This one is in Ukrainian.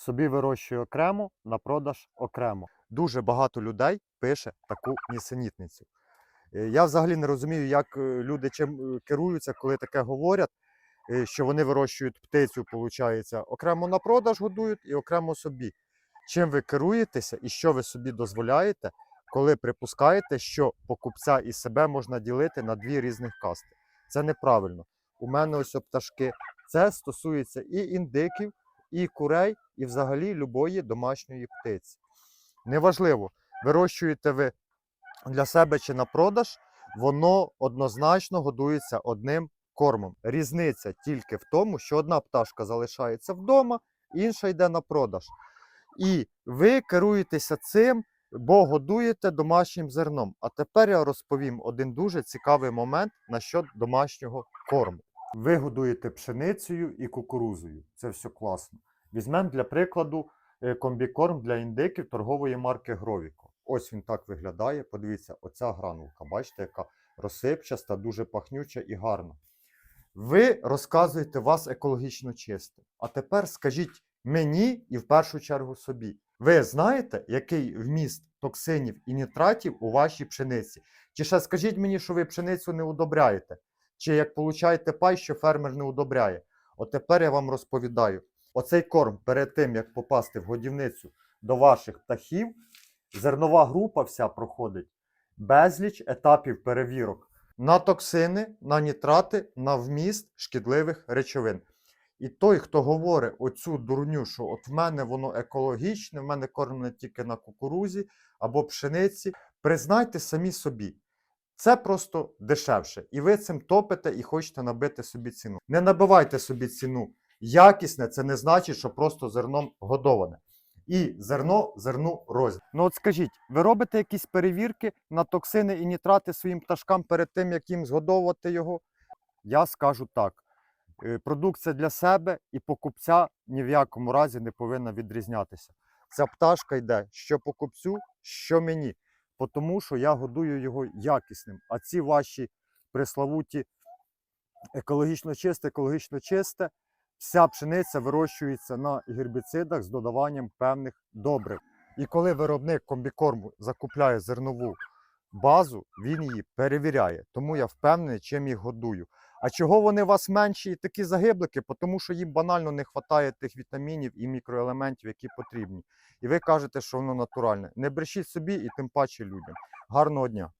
собі вирощує окремо, на продаж окремо. Дуже багато людей пише таку нісенітницю. Е, Я взагалі не розумію, як е, люди чим е, керуються, коли таке говорять, що вони вирощують птицю, виходить, окремо на продаж годують і окремо собі. Чим ви керуєтеся і що ви собі дозволяєте, коли припускаєте, що покупця і себе можна ділити на дві різних касти? Це неправильно. У мене ось пташки. Це стосується і індиків, і курей, і взагалі любої домашньої птиці. Неважливо, вирощуєте ви для себе чи на продаж, воно однозначно годується одним кормом. Різниця тільки в тому, що одна пташка залишається вдома, інша йде на продаж. І ви керуєтеся цим, бо годуєте домашнім зерном. А тепер я розповім один дуже цікавий момент насчет домашнього корму. Ви годуєте пшеницею і кукурузою. Це все класно. Візьмемо для прикладу е, комбікорм для індиків торгової марки Гровіко. Ось він так виглядає. Подивіться, оця гранулка. Бачите, яка розсипчаста, дуже пахнюча і гарна. Ви розказуєте вас екологічно чисте. А тепер скажіть мені і в першу чергу собі. Ви знаєте, який вміст токсинів і нітратів у вашій пшениці? Чи ще скажіть мені, що ви пшеницю не удобряєте? Чи як получаєте пай, що фермер не удобряє? От тепер я вам розповідаю: оцей корм перед тим, як попасти в годівницю до ваших птахів, зернова група вся проходить безліч етапів перевірок на токсини, на нітрати, на вміст шкідливих речовин. І той, хто говорить оцю дурню, що от в мене воно екологічне, в мене кормлене тільки на кукурузі або пшениці, признайте самі собі. Це просто дешевше. І ви цим топите і хочете набити собі ціну. Не набивайте собі ціну. Якісне це не значить, що просто зерном годоване. І зерно зерну рознь. Ну от скажіть, ви робите якісь перевірки на токсини і нітрати своїм пташкам перед тим, як їм згодовувати його? Я скажу так. Е, Продукція для себе і покупця ні в якому разі не повинна відрізнятися. Ця пташка йде що покупцю, що мені, тому що я годую його якісним. А ці ваші преславуті екологічно чисте, екологічно чисте, вся пшениця вирощується на гербіцидах з додаванням певних добрив. І коли виробник комбікорму закупляє зернову базу, він її перевіряє. Тому я впевнений, чим їх годую. А чого вони у вас менші і такі загиблики? Тому що їм банально не вистачає тих вітамінів і мікроелементів, які потрібні. І ви кажете, що воно натуральне. Не брешіть собі і тим паче людям. Гарного дня!